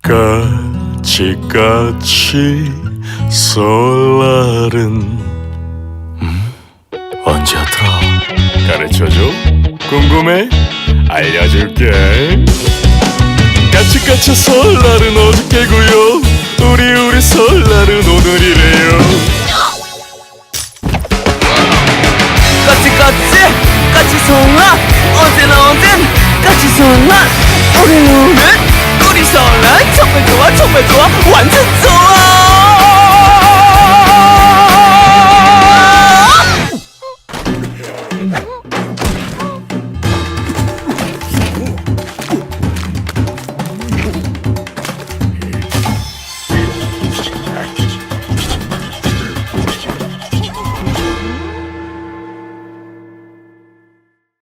까치 까치 설날은 음? 언제였더라? 가르쳐줘? 궁금해? 알려줄게 까치까치 설날은 어저께고요 우리 우리 설날은 오늘이래요 까치 까치 설날 么做，完全做。Yeah.